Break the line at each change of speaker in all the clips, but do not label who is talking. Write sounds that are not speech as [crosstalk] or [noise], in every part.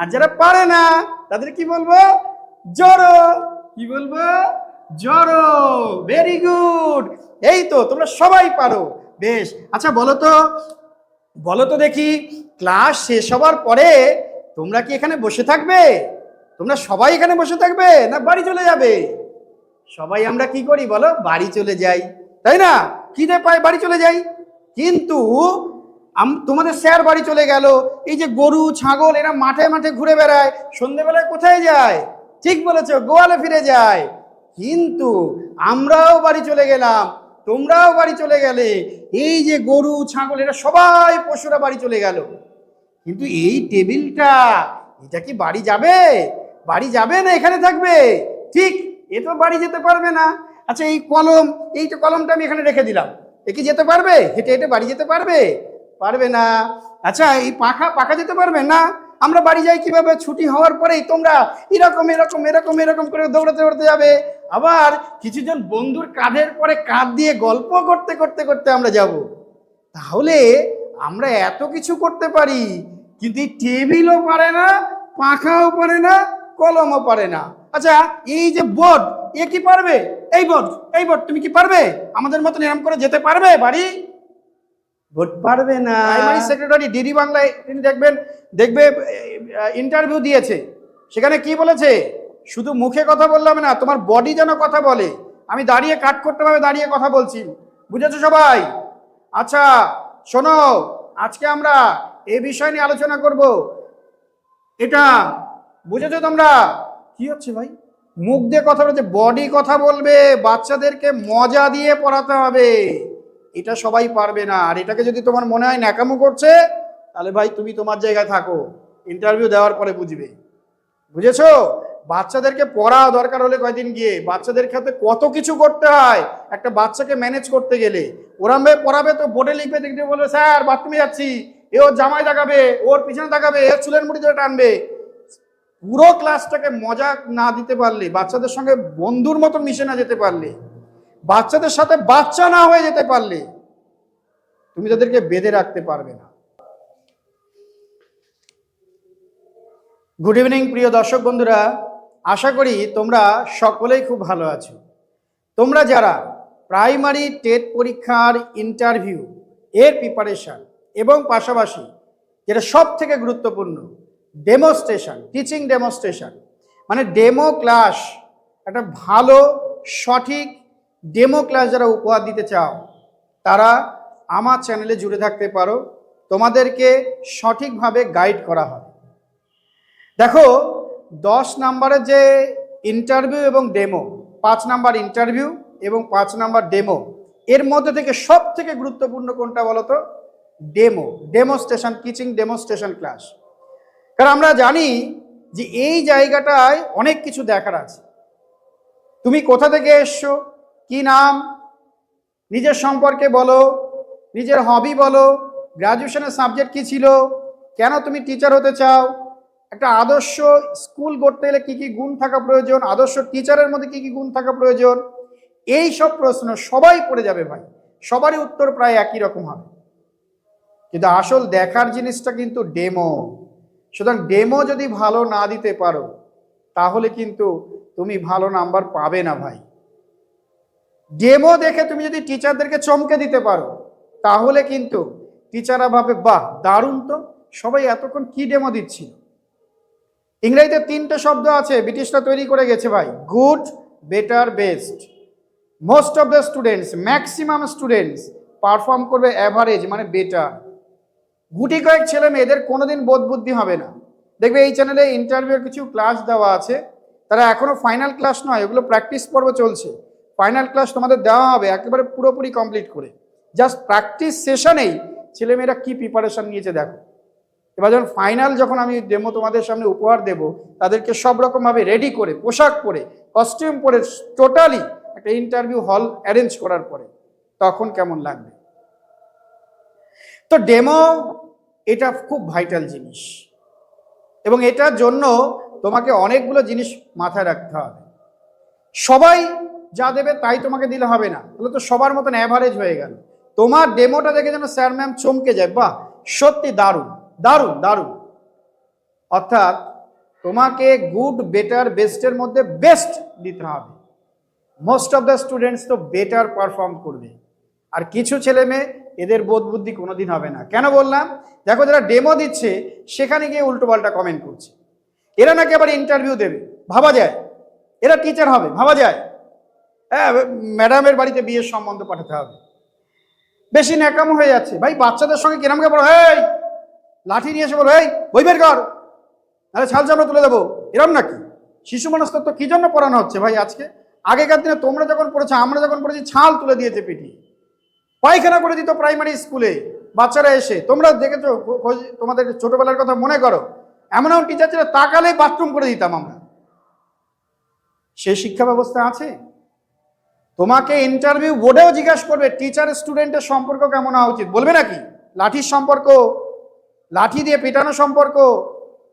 আর যারা পারে না, তাদের কি বলব? জড়ো। কি বলব? জড়ো। ভেরি গুড এই তো, তোমরা সবাই পারো। বেশ। আচ্ছা বলো তো বলো তো দেখি, ক্লাস শেষ হওয়ার পরে তোমরা কি এখানে বসে থাকবে? তোমরা সবাই এখানে বসে থাকবে, না বাড়ি চলে যাবে? সবাই আমরা কি করি বলো? বাড়ি চলে যাই। তাই না? খিদে পায়, বাড়ি চলে যাই। কিন্তু তোমাদের স্যার বাড়ি চলে গেল। এই যে গরু, ছাগল, এরা মাঠে মাঠে ঘুরে বেড়ায়। সন্ধেবেলায় কোথায় যায়? ঠিক বলেছ, গোয়ালে ফিরে যায়। কিন্তু আমরাও বাড়ি চলে গেলাম, তোমরাও বাড়ি চলে গেলে। এই যে গরু, ছাগল, এরা সবাই পশুরা বাড়ি চলে গেল। কিন্তু এই টেবিলটা, এটা কি বাড়ি যাবে? বাড়ি যাবে না, এখানে থাকবে? ঠিক, এ তো বাড়ি যেতে পারবে না। আচ্ছা এই কলম এই তো কলমটা আমি এখানে রেখে দিলাম। এ কি যেতে পারবে? হেঁটে হেঁটে বাড়ি যেতে পারবে? পারবে না। আচ্ছা এই পাখা পাখা যেতে পারবে না? আমরা বাড়ি যাই কীভাবে? ছুটি হওয়ার পরেই তোমরা এরকম এরকম এরকম এরকম করে দৌড়াতে দৌড়াতে যাবে। আবার কিছুজন বন্ধুর কাঁধের পরে কাঁধ দিয়ে গল্প করতে করতে করতে আমরা যাব। তাহলে আমরা এত কিছু করতে পারি, কিন্তু এই টেবিলও পারে না, পাখাও পারে না, কলমও পারে না। আচ্ছা এই যে বোর্ড, এ কি পারবে? এই বোর্ড এই বোর্ড, তুমি কি পারবে? আমাদের মতন এরম করে যেতে পারবে বাড়ি? বোর্ড পারবে না। প্রাইমারি সেক্রেটারি ডিডি বাংলায় তিনি দেখবেন, দেখবে ইন্টারভিউ দিয়েছে। সেখানে কি বলেছে? শুধু মুখে কথা বললাম না, তোমার বডি যেন কথা বলে। আমি দাঁড়িয়ে কাট করতে হবে দাঁড়িয়ে কথা বলছি। বুঝেছ সবাই? আচ্ছা শোনো, আজকে আমরা এই বিষয় নিয়ে আলোচনা করব। এটা, বুঝেছ তোমরা? কি হচ্ছে ভাই? মুখ দিয়ে কথা বলছে বডি কথা বলবে, বাচ্চাদেরকে মজা দিয়ে পড়াতে হবে। এটা সবাই পারবে না। আর এটাকে যদি তোমার মনে হয় ন্যাকামো করছে, তাহলে ভাই তুমি তোমার জায়গায় থাকো। ইন্টারভিউ দেওয়ার পরে বুঝবে। বুঝেছ? বাচ্চাদেরকে পড়া দরকার হলে কয়দিন গিয়ে। বাচ্চাদের ক্ষেত্রে কত কিছু করতে হয়। একটা বাচ্চাকে ম্যানেজ করতে গেলে। ওরাম ভাবে পড়াবে তো বোর্ডে লিখবে দেখতে বলবে, স্যার, বাথরুমে যাচ্ছি। এ ওর জামাই দেখাবে, ওর পিছনে দেখাবে এর চুলের মুড়ি ধরে টানবে। পুরো ক্লাসটাকে মজা না দিতে পারলে, বাচ্চাদের সঙ্গে বন্ধুর মতো মিশে না যেতে পারলে বাচ্চাদের সাথে বাচ্চা না হয়ে যেতে পারলে তুমি তাদেরকে বেঁধে রাখতে পারবে না। গুড ইভিনিং প্রিয় দর্শক বন্ধুরা। আশা করি তোমরা সকলেই খুব ভালো আছো। তোমরা যারা প্রাইমারি টেট পরীক্ষার ইন্টারভিউ এর প্রিপারেশন এবং পাশাপাশি যেটা সব থেকে গুরুত্বপূর্ণ ডেমোস্ট্রেশন টিচিং ডেমোস্ট্রেশন মানে ডেমো ক্লাস একটা ভালো, সঠিক ডেমো ক্লাস যারা উপহার দিতে চাও, তারা আমার চ্যানেলে জুড়ে থাকতে পারো। তোমাদেরকে সঠিকভাবে গাইড করা হবে। দেখো, দশ নাম্বারের যে ইন্টারভিউ এবং ডেমো, পাঁচ নাম্বার ইন্টারভিউ এবং পাঁচ নাম্বার ডেমো, এর মধ্যে থেকে সব থেকে গুরুত্বপূর্ণ কোনটা বলো তো? Demo, demonstration, teaching demonstration class. কারণ আমরা জানি যে এই জায়গাটায় অনেক কিছু দেখার আছে। তুমি কোথা থেকে এসছো? কি নাম? নিজের সম্পর্কে বলো। নিজের হবি বলো। গ্রাজুয়েশনের সাবজেক্ট কি ছিল? কেন তুমি টিচার হতে চাও? একটা আদর্শ স্কুল গড়তে গেলে কী কী গুণ থাকা প্রয়োজন? আদর্শ টিচারের মধ্যে কী কী গুণ থাকা প্রয়োজন? এই সব প্রশ্ন সবাই পড়ে যাবে ভাই। সবারই উত্তর প্রায় একই রকম হবে। কিন্তু আসল দেখার জিনিসটা কিন্তু ডেমো সুতরাং ডেমো যদি ভালো না দিতে পারো, তাহলে কিন্তু তুমি ভালো নাম্বার পাবে না ভাই। ডেমো দেখে তুমি যদি টিচারদেরকে চমকে দিতে পারো, তাহলে কিন্তু টিচাররা ভাবে, বাহ, দারুণ তো, সবাই এতক্ষণ কি ডেমো দিচ্ছিল? ইংরেজিতে তিনটে শব্দ আছে, ব্রিটিশরা তৈরি করে গেছে ভাই, good, better, best. Most of the students maximum students perform করবে অ্যাভারেজ মানে বেটার গুটি কয়েক ছেলে মেয়েদের কোনোদিন বোধ বুদ্ধি হবে না। দেখবে এই চ্যানেলে ইন্টারভিউর কিছু ক্লাস দেওয়া আছে, তারা এখনও ফাইনাল ক্লাস নয়, এগুলো প্র্যাকটিস পর্ব চলছে। ফাইনাল ক্লাস তোমাদের দেওয়া হবে, একেবারে পুরোপুরি কমপ্লিট করে। জাস্ট প্র্যাকটিস সেশনেই ছেলেমেয়েরা কি প্রিপারেশন নিয়েছে দেখো। এবার যখন ফাইনাল যখন আমি ডেমো তোমাদের সামনে উপহার দেব, তাদেরকে সব রকমভাবে রেডি করে, পোশাক পরে কস্টিউম পরে টোটালি একটা ইন্টারভিউ হল অ্যারেঞ্জ করার পরে, তখন কেমন লাগবে? তো ডেমো এটা খুব ভাইটাল জিনিস। এবং এটার জন্য তোমাকে অনেকগুলো জিনিস মাথায় রাখতে হবে। সবাই যা দেবে তাই তোমাকে দিলে হবে না। তাহলে তো সবার মতন অ্যাভারেজ হয়ে গেল। তোমার ডেমোটা দেখে যেন স্যার ম্যাম চমকে যায়, বাহ, সত্যি দারুণ দারুণ দারুণ। অর্থাৎ তোমাকে গুড বেটার বেস্টের মধ্যে বেস্ট দিতে হবে। মোস্ট অফ দ্য স্টুডেন্টস তো বেটার পারফর্ম করবে। আর কিছু ছেলে মেয়ে এদের বোধ বুদ্ধি কোনোদিন হবে না। কেন বললাম? দেখো যারা ডেমো দিচ্ছে, সেখানে গিয়ে উল্টোপাল্টা কমেন্ট করছে। এরা নাকি আবার ইন্টারভিউ দেবে। ভাবা যায়। এরা টিচার হবে, ভাবা যায়। হ্যাঁ ম্যাডামের বাড়িতে বিয়ের সম্বন্ধ পাঠাতে হবে। বেশি ন্যাকাম হয়ে যাচ্ছে। ভাই, বাচ্চাদের সঙ্গে কিরাম কিরমকে বলো এই লাঠি নিয়ে এসে বলো এই বই বের কর। তাহলে ছাল চামড়া তুলে দেবো। এরম নাকি? শিশু মনস্তত্ব কি জন্য পড়ানো হচ্ছে ভাই আজকে? আগেকার দিনে তোমরা যখন পড়েছো, আমরা যখন পড়েছি, ছাল তুলে দিয়েছে পিটিয়ে পায়খানা করে দিত প্রাইমারি স্কুলে, বাচ্চারা এসে। তোমরা দেখেছ খোঁজ- তোমাদের ছোটবেলার কথা মনে করো? এমন এমন টিচার ছিল, তাকালে বাথরুম করে দিতাম আমরা। সে শিক্ষা ব্যবস্থা আছে? তোমাকে ইন্টারভিউ বোর্ডেও জিজ্ঞাসা করবে টিচার স্টুডেন্টের সম্পর্ক কেমন হওয়া উচিত? বলবে নাকি? লাঠির সম্পর্ক, লাঠি দিয়ে পেটানো সম্পর্ক?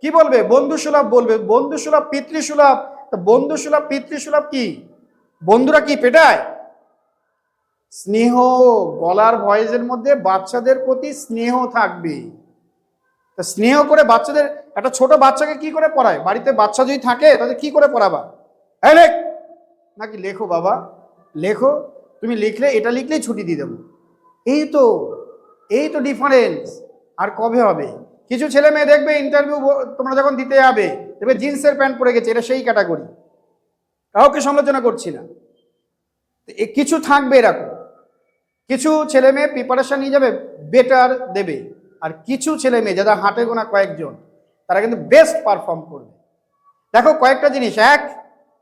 কি বলবে? বন্ধু সুলভ বলবে। বন্ধু সুলভ পিতৃসুলভ? তো বন্ধু সুলভ পিতৃসুলভ কি? বন্ধুরা কি পেটায়? স্নেহ, গলার ভয়েসের মধ্যে বাচ্চাদের প্রতি স্নেহ থাকবে। তা স্নেহ করে বাচ্চাদের, একটা ছোট বাচ্চাকে কি করে পড়ায়? বাড়িতে বাচ্চা যদি থাকে তাদের কি করে পড়াবা? এই লেখ। নাকি লেখো বাবা? লেখো, তুমি লিখলে, এটা লিখলেই ছুটি দিয়ে দেবো। এই তো এই তো ডিফারেন্স আর কবে হবে? কিছু ছেলে মেয়ে দেখবে ইন্টারভিউ তোমরা যখন দিতে যাবে, দেখবে জিন্সের প্যান্ট পরে গেছে, এটা সেই ক্যাটাগরি কাউকে সমালোচনা করছি না। কিছু থাকবে এরকম। কিছু ছেলে মেয়ে প্রিপারেশান নিয়ে যাবে বেটার দেবে। আর কিছু ছেলে মেয়ে, যারা হাঁটে গোনা কয়েকজন, তারা কিন্তু বেস্ট পারফর্ম করবে। দেখো কয়েকটা জিনিস। এক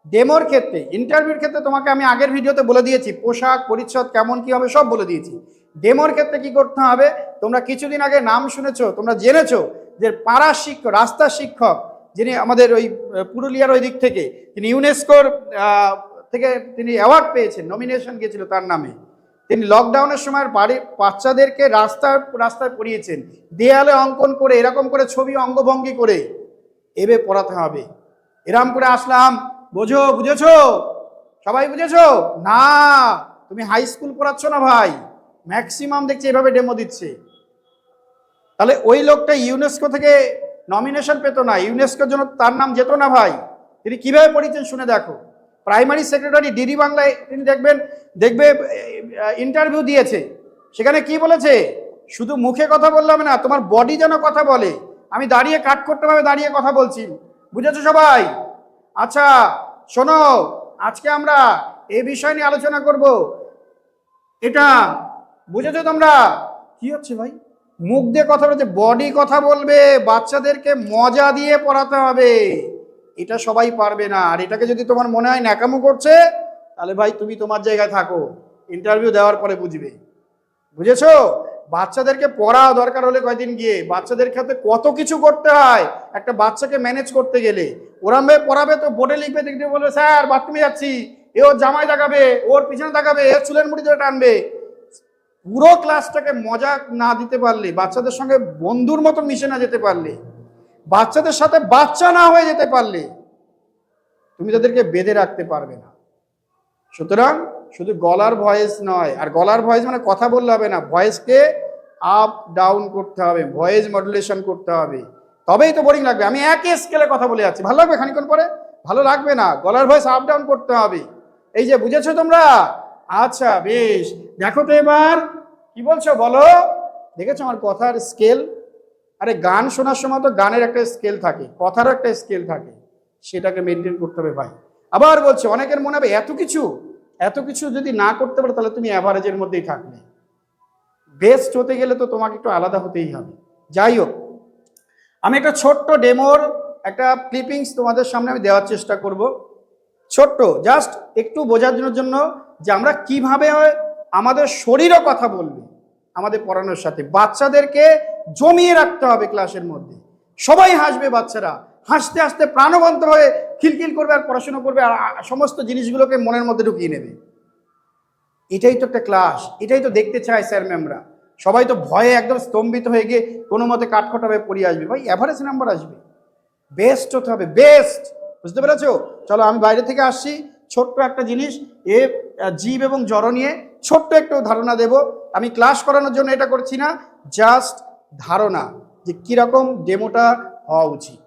ডেমোর ক্ষেত্রে ইন্টারভিউর ক্ষেত্রে তোমাকে আমি আগের ভিডিওতে বলে দিয়েছি, পোশাক, পরিচ্ছদ কেমন, কি হবে, সব বলে দিয়েছি। ডেমোর ক্ষেত্রে কি করতে হবে? তোমরা কিছুদিন আগে নাম শুনেছো, তোমরা জেনেছো যে পাড়ার শিক্ষক রাস্তার শিক্ষক যিনি আমাদের ওই পুরুলিয়ার ওই দিক থেকে, তিনি ইউনেস্কোর থেকে তিনি অ্যাওয়ার্ড পেয়েছেন নমিনেশন গিয়েছিল তার নামে। তিনি লকডাউনের সময় বাড়ি, বাচ্চাদেরকে রাস্তায় রাস্তায় পড়িয়েছেন। দেয়ালে অঙ্কন করে, এরকম করে ছবি অঙ্গভঙ্গি করে এবে পড়াতে হবে। এরম করে আসলাম বোঝো, বুঝেছ? সবাই বুঝেছ? না, তুমি হাই স্কুল পড়াচ্ছ না ভাই। ম্যাক্সিমাম দেখছি এভাবে ডেমো দিচ্ছে। তাহলে ওই লোকটা ইউনেস্কো থেকে নমিনেশন পেত না। ইউনেস্কোর জন্য তার নাম যেত না ভাই। তিনি কীভাবে পড়িয়েছেন শুনে দেখো। প্রাইমারি সেক্রেটারি ডিডি বাংলায় তিনি দেখবেন, দেখবে ইন্টারভিউ দিয়েছে। সেখানে কি বলেছে? শুধু মুখে কথা বললাম না, তোমার বডি যেন কথা বলে। আমি দাঁড়িয়ে কাট করতে হবে দাঁড়িয়ে কথা বলছি। বুঝেছ সবাই? আচ্ছা শোনো, আজকে আমরা এই বিষয় নিয়ে আলোচনা করব। এটা বুঝেছ তোমরা? কি হচ্ছে ভাই? মুখ দিয়ে কথা বলছে বডি কথা বলবে, বাচ্চাদেরকে মজা দিয়ে পড়াতে হবে। এটা সবাই পারবে না। আর এটাকে যদি তোমার মনে হয় ন্যাকামো করছে, তাহলে ভাই তুমি তোমার জায়গায় থাকো। ইন্টারভিউ দেওয়ার পরে বুঝবে। বুঝেছ? বাচ্চাদেরকে পড়া দরকার হলে কয়দিন গিয়ে। বাচ্চাদের ক্ষেত্রে কত কিছু করতে হয়, একটা বাচ্চাকে ম্যানেজ করতে গেলে। ভাবে পড়াবে তো, বোর্ডে লিখবে দেখতে বলবে, স্যার বাথরুমে যাচ্ছি। এ ওর জামাই দেখাবে, ওর পিছনে দেখাবে এ চুলের মুড়ি ধরে টানবে। পুরো ক্লাসটাকে মজা না দিতে পারলে, বাচ্চাদের সঙ্গে বন্ধুর মতন মিশে না যেতে পারলে, বাচ্চাদের সাথে বাচ্চা না হয়ে যেতে পারলে, তুমি তাদেরকে বেঁধে রাখতে পারবে না। সুতরাং শুধু গলার ভয়েস নয়, আর গলার ভয়েস মানে কথা বললে হবে না, ভয়েসকে আপ ডাউন করতে হবে, ভয়েস মডুলেশন করতে হবে। তবেই তো বোরিং লাগবে। আমি একই স্কেলে কথা বলে যাচ্ছি। ভালো লাগবে খানিক্ষণ পরে? ভালো লাগবে না। গলার ভয়েস আপ ডাউন করতে হবে। এই যে, বুঝেছ তোমরা? আচ্ছা বেশ। দেখো তো এবার, কি বলছো বলো? দেখেছ আমার কথার স্কেল আরে, গান শোনার সময় তো গানের একটা স্কেল থাকে, কথারও একটা স্কেল থাকে। সেটাকে মেনটেন করতে হবে, ভাই। আবার বলছে, অনেকের মনে হবে, এত কিছু? এত কিছু যদি না করতে পারো, তাহলে তুমি অ্যাভারেজের মধ্যেই থাকবে। বেস্ট হতে গেলে তো তোমাকে একটু আলাদা হতেই হবে। যাই হোক, আমি একটা ছোট্ট ডেমোর, একটা ক্লিপিংস তোমাদের সামনে আমি দেওয়ার চেষ্টা করব। ছোট্ট জাস্ট একটু বোঝানোর জন্য যে আমরা কীভাবে আমাদের শরীরও কথা বলবে আমাদের পড়ানোর সাথে। বাচ্চাদেরকে জমিয়ে রাখতে হবে ক্লাসের মধ্যে। সবাই হাসবে বাচ্চারা। হাসতে হাসতে প্রাণবন্ত হয়ে খিলখিল করবে আর পড়াশোনা করবে আর সমস্ত জিনিসগুলোকে মনের মধ্যে ঢুকিয়ে নেবে। এটাই তো একটা ক্লাস এটাই তো দেখতে চায় স্যার ম্যামরা সবাই তো ভয়ে একদম স্তম্ভিত হয়ে গিয়ে কোনো মতে কাঠখটাবে, পড়িয়ে আসবে। ভাই অ্যাভারেজ নাম্বার আসবে। বেস্ট হতে হবে বেস্ট বুঝতে পেরেছ? চলো, আমি বাইরে থেকে আসছি। ছোট্ট একটা জিনিস, এ জীব এবং জড় নিয়ে ছোট্ট একটু ধারণা দেব। আমি ক্লাস করানোর জন্য এটা করছি না জাস্ট ধারণা যে কীরকম ডেমোটা হওয়া উচিত।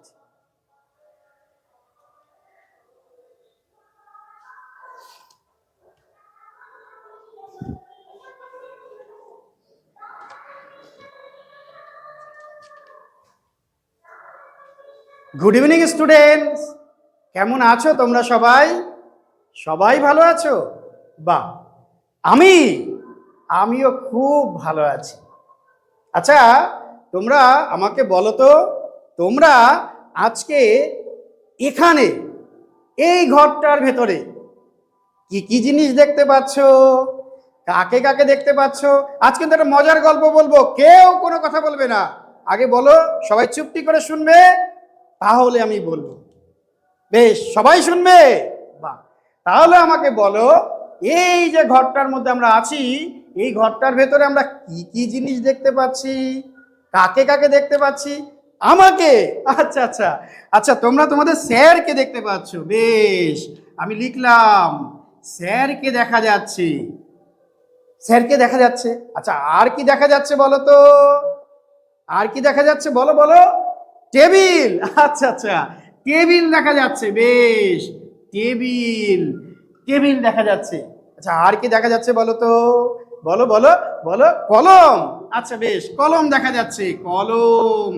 গুড ইভিনিং স্টুডেন্টস কেমন আছো তোমরা সবাই? সবাই ভালো আছো? বাহ। আমি, আমিও খুব ভালো আছি। আচ্ছা তোমরা আমাকে বলো তো, তোমরা আজকে এখানে, এই ঘরটার ভেতরে কি কি জিনিস দেখতে পাচ্ছ? কাকে কাকে দেখতে পাচ্ছ? আজ কিন্তু একটা মজার গল্প বলব। কেউ কোনো কথা বলবে না। আগে বলো, সবাই চুপটি করে শুনবে। তাহলে আমি বলব, বেশ, সবাই শুনবে? বাহ, তাহলে আমাকে বলো, এই যে ঘরটার মধ্যে আমরা আছি, এই ঘরটার ভেতরে আমরা কি কি জিনিস দেখতে পাচ্ছি? কাকে কাকে দেখতে পাচ্ছি? আমাকে? আচ্ছা আচ্ছা আচ্ছা তোমরা তোমাদের স্যারকে দেখতে পাচ্ছ, বেশ, আমি লিখলাম, স্যারকে দেখা যাচ্ছে। স্যারকে দেখা যাচ্ছে? আচ্ছা আর কি দেখা যাচ্ছে বলো তো? আর কি দেখা যাচ্ছে? বলো বলো। টেবিল। আচ্ছা আচ্ছা। টেবিল দেখা যাচ্ছে, বেশ। টেবিল টেবিল দেখা যাচ্ছে। আচ্ছা আর কি দেখা যাচ্ছে বলো তো? বলো বলো বলো। কলম। আচ্ছা বেশ। কলম দেখা যাচ্ছে। কলম।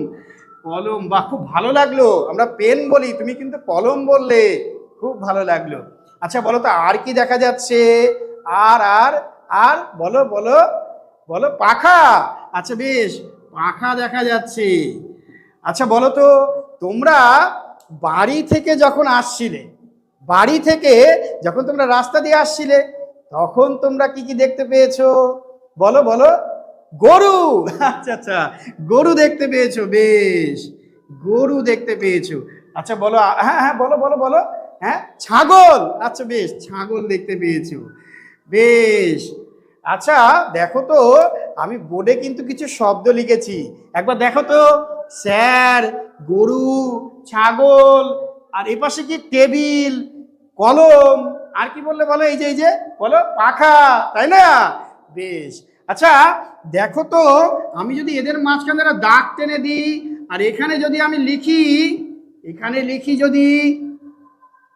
কলম। বা খুব ভালো লাগল। আমরা পেন বলি, তুমি কিন্তু কলম বললে। খুব ভালো লাগল। আচ্ছা বলো তো, আর কি দেখা যাচ্ছে? আর আর আর, বলো বলো বলো, পাখা। আচ্ছা বেশ। পাখা দেখা যাচ্ছে। আচ্ছা বলো তো, তোমরা বাড়ি থেকে যখন আসছিলে, বাড়ি থেকে যখন তোমরা রাস্তা দিয়ে আসছিলে, তখন তোমরা কি কি দেখতে পেয়েছ? বলো বলো। গরু! [laughs] আচ্ছা আচ্ছা গরু দেখতে পেয়েছ, বেশ। গরু দেখতে পেয়েছ। আচ্ছা বলো হ্যাঁ হ্যাঁ বলো বলো বলো। হ্যাঁ ছাগল! আচ্ছা বেশ, ছাগল দেখতে পেয়েছ। বেশ। আচ্ছা দেখো তো, আমি বোর্ডে কিন্তু কিছু শব্দ লিখেছি। একবার দেখো তো। স্যার, গরু, ছাগল, আর এ পাশে কি টেবিল, কলম, আর কি বললে বলো এই যে এই যে, বলো, পাখা, তাই না? বেশ। আচ্ছা দেখো তো, আমি যদি এদের মাঝখানে একটা দাগ টেনে দিই, আর এখানে যদি আমি লিখি, এখানে লিখি যদি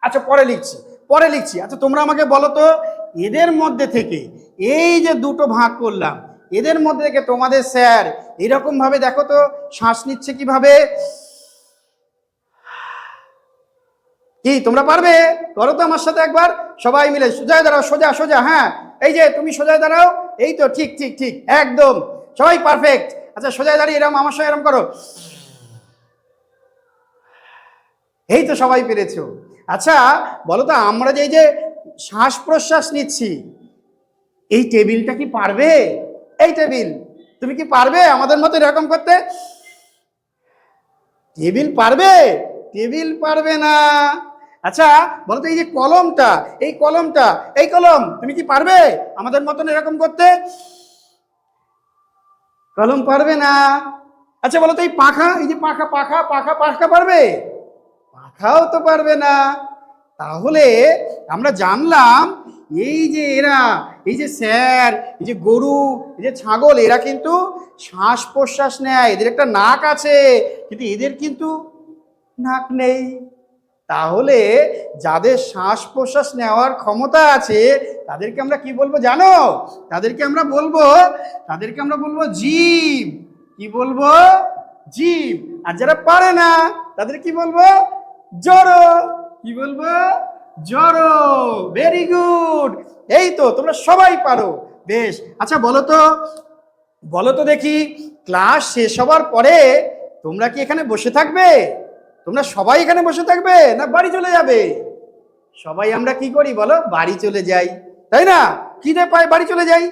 আচ্ছা পরে লিখছি পরে লিখছি। আচ্ছা তোমরা আমাকে বলো তো, এদের মধ্যে থেকে এই যে দুটো ভাগ করলাম এদের মধ্যে থেকে তোমাদের স্যার, এরকম ভাবে দেখো তো, শ্বাস নিচ্ছে কীভাবে? কি, তোমরা পারবে? করো তো আমার সাথে একবার, সবাই মিলে, সোজায় দাঁড়াও, সোজা সোজা হ্যাঁ। এই যে, তুমি সোজায় দাঁড়াও, এই তো, ঠিক ঠিক ঠিক, একদম। সবাই পারফেক্ট আচ্ছা সোজায় দাঁড়িয়ে এরম, আমার সঙ্গে এরম করো। এই তো সবাই পেরেছ। আচ্ছা বলো তো, আমরা যে যে শ্বাস প্রশ্বাস নিচ্ছি, এই টেবিলটা কি পারবে? এই টেবিল, তুমি কি পারবে আমাদের মতো এরকম করতে? টেবিল পারবে? টেবিল পারবে না। আচ্ছা বলো তো এই যে কলমটা, এই কলমটা, এই কলম, তুমি কি পারবে আমাদের মতন এরকম করতে? কলম পারবে না। আচ্ছা বলো তো এই পাখা, এই যে পাখা পাখা পাখা পাখা পারবে? পাখাও তো পারবে না। তাহলে আমরা জানলাম এই যে এরা, এই যে স্যার, এই যে গরু, এই যে ছাগল, এরা কিন্তু শ্বাস প্রশ্বাস নেয়, এদের একটা নাক আছে, কিন্তু এদের কিন্তু নাক নেই। তাহলে যাদের শ্বাস প্রশ্বাস নেওয়ার ক্ষমতা আছে, তাদেরকে আমরা কি বলব জানো? তাদেরকে আমরা বলব, তাদেরকে আমরা বলব জীব। কি বলব? জীব। আর যারা পারে না, তাদের কি বলব? জড়ো। কি বলব? জড়ো ভেরি গুড এই তো, তোমরা সবাই পারো। বেশ আচ্ছা বলো তো বলো তো দেখি, ক্লাস শেষ হওয়ার পরে তোমরা কি এখানে বসে থাকবে? তোমরা সবাই এখানে বসে থাকবে, না বাড়ি চলে যাবে? সবাই আমরা কি করি বলো? বাড়ি চলে যাই। তাই না? খিদে পায় বাড়ি চলে যাই?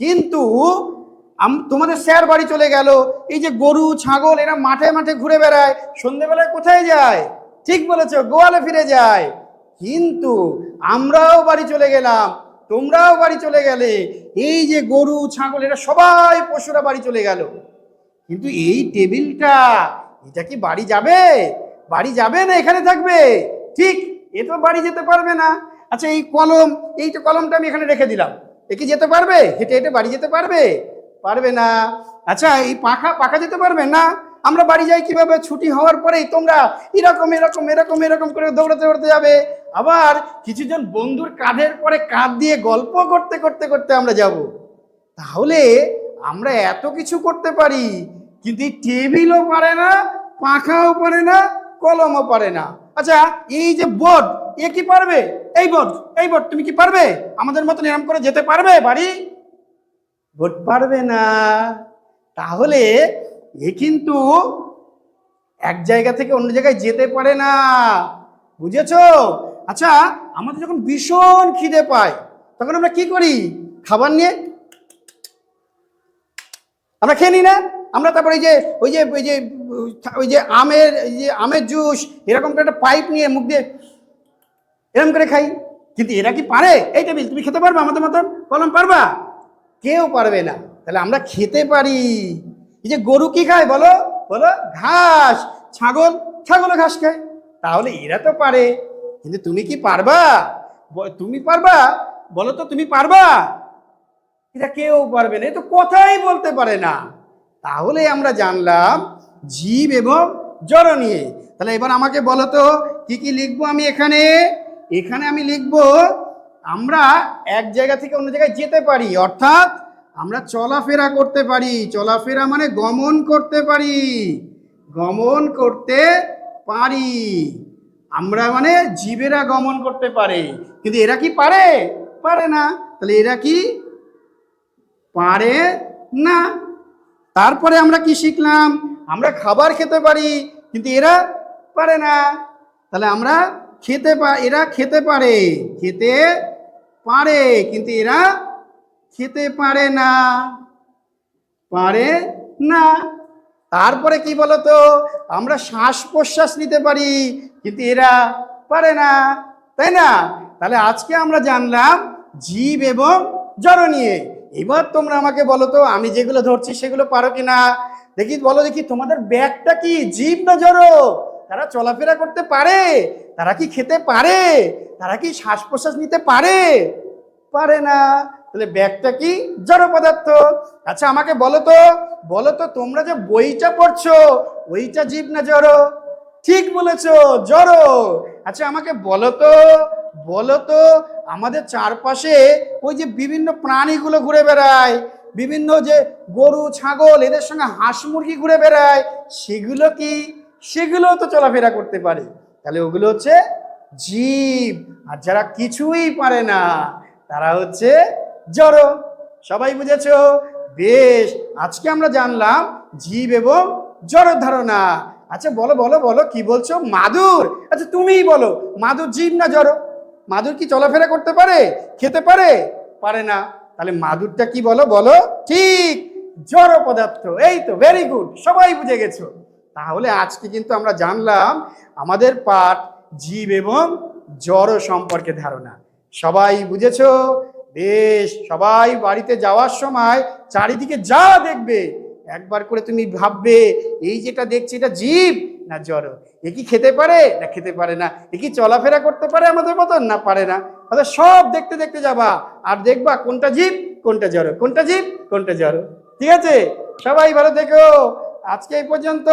কিন্তু তোমাদের স্যার বাড়ি চলে গেল। এই যে গরু, ছাগল, এরা মাঠে মাঠে ঘুরে বেড়ায়। সন্ধেবেলায় কোথায় যায়? ঠিক বলেছ, গোয়ালে ফিরে যায়। কিন্তু আমরাও বাড়ি চলে গেলাম, তোমরাও বাড়ি চলে গেলে, এই যে গরু, ছাগল, এরা সবাই পশুরা বাড়ি চলে গেল। কিন্তু এই টেবিলটা, এটা কি বাড়ি যাবে? বাড়ি যাবে না, এখানে থাকবে? ঠিক, এ তো বাড়ি যেতে পারবে না। আচ্ছা এই কলম, এই তো কলমটা আমি এখানে রেখে দিলাম। এ কি যেতে পারবে? হেঁটে হেঁটে বাড়ি যেতে পারবে? পারবে না। আচ্ছা এই পাখা পাখা যেতে পারবে না? আমরা বাড়ি যাই কীভাবে? ছুটি হওয়ার পরেই তোমরা এরকম এরকম এরকম এরকম করে দৌড়াতে দৌড়াতে যাবে। আবার কিছুজন বন্ধুর কাঁধের পরে কাঁধ দিয়ে গল্প করতে করতে করতে আমরা যাব। তাহলে আমরা এত কিছু করতে পারি, কিন্তু টেবিলও পারে না, পাখাও পারে না, কলমও পারে না। আচ্ছা এই যে বোর্ড, এ কি পারবে? এই বোর্ড এই বোর্ড, তুমি কি পারবে? আমাদের মতন এরম করে যেতে পারবে বাড়ি? বোর্ড পারবে না। তাহলে এ কিন্তু এক জায়গা থেকে অন্য জায়গায় যেতে পারে না। বুঝেছ? আচ্ছা আমাদের যখন ভীষণ খিদে পায়, তখন আমরা কি করি? খাবার নিয়ে আমরা খেয়ে নিই না? আমরা তারপরে এই যে, ওই যে ওই যে ওই যে আমের যে আমের জুস, এরকম করে একটা পাইপ নিয়ে মুখ দিয়ে এরকম করে খাই। কিন্তু এরা কি পারে? এই টেবিল, তুমি খেতে পারবে আমাদের মতন? কলম পারবা? কেউ পারবে না। তাহলে আমরা খেতে পারি। এই যে গরু কি খায় বলো? বলো, ঘাস, ছাগল, ছাগলও ঘাস খায়। তাহলে এরা তো পারে। কিন্তু তুমি কি পারবা? তুমি পারবা? বলো তো, তুমি পারবা? এটা কেউ পারবে না। এ তো কথাই বলতে পারে না। তাহলে আমরা জানলাম জীব এবং জড় নিয়ে। তাহলে এবার আমাকে বলো তো, কি কি লিখব আমি এখানে? এখানে আমি লিখব, আমরা এক জায়গা থেকে অন্য জায়গায় যেতে পারি। অর্থাৎ আমরা চলাফেরা করতে পারি। চলাফেরা মানে গমন করতে পারি। গমন করতে পারি। আমরা মানে জীবেরা গমন করতে পারে। কিন্তু এরা কি পারে? পারে না। তাহলে এরা কি? পারে না। তারপরে আমরা কি শিখলাম? আমরা খাবার খেতে পারি, কিন্তু এরা পারে না। তাহলে আমরা খেতে পা, এরা খেতে পারে। খেতে পারে, কিন্তু এরা খেতে পারে না। পারে না। তারপরে কি বলতো? আমরা শ্বাস প্রশ্বাস নিতে পারি, কিন্তু এরা পারে না। তাই না? তাহলে আজকে আমরা জানলাম জীব এবং জড় নিয়ে। এবার তোমরা আমাকে বলো তো, আমি যেগুলো ধরছি সেগুলো পারো কি না দেখি, বলো দেখি, তোমাদের ব্যাগটা কি জীব না জড়ো? তারা চলাফেরা করতে পারে? তারা কি খেতে পারে? তারা কি শ্বাস প্রশ্বাস নিতে পারে? পারে না। তাহলে ব্যাগটা কি? জড় পদার্থ। আচ্ছা আমাকে বলো তো বলো তো তোমরা যে বইটা পড়ছো, ওইটা জীব না জড়? ঠিক বলেছ, জড়। আচ্ছা আমাকে বলো তো বলো তো, আমাদের চারপাশে ওই যে বিভিন্ন প্রাণীগুলো ঘুরে বেড়ায়, বিভিন্ন যে গরু, ছাগল, এদের সঙ্গে হাঁস মুরগি ঘুরে বেড়ায়, সেগুলো কি? সেগুলো তো চলাফেরা করতে পারে। তাহলে ওগুলো হচ্ছে জীব। আর যারা কিছুই পারে না, তারা হচ্ছে জড়। সবাই বুঝেছ? বেশ, আজকে আমরা জানলাম জীব এবং জড় ধারণা। আচ্ছা বলো বলো বলো, কি বলছো? মাদুর। আচ্ছা তুমিই বলো, মাদুর জীব না জড়? মাদুর কি চলাফেরা করতে পারে? খেতে পারে? পারে না। তাহলে মাদুরটা কি বলো বলো? ঠিক, জড় পদার্থ। এই তো ভেরি গুড সবাই বুঝে গেছো। তাহলে আজকে কিন্তু আমরা জানলাম আমাদের পাঠ জীব এবং জড় সম্পর্কে ধারণা। সবাই বুঝেছ? বেশ, সবাই বাড়িতে যাওয়ার সময় চারিদিকে যা দেখবে, একবার করে তুমি ভাববে, এই যেটা দেখছি এটা জীব না জড়? এ কি খেতে পারে? না, খেতে পারে না। এ কি চলাফেরা করতে পারে আমাদের মতন? না, পারে না। তাহলে সব দেখতে দেখতে যাবা আর দেখবা কোনটা জীব, কোনটা জড়? কোনটা জীব, কোনটা জড়? ঠিক আছে? সবাই ভালো থেকো। আজকে এই পর্যন্ত।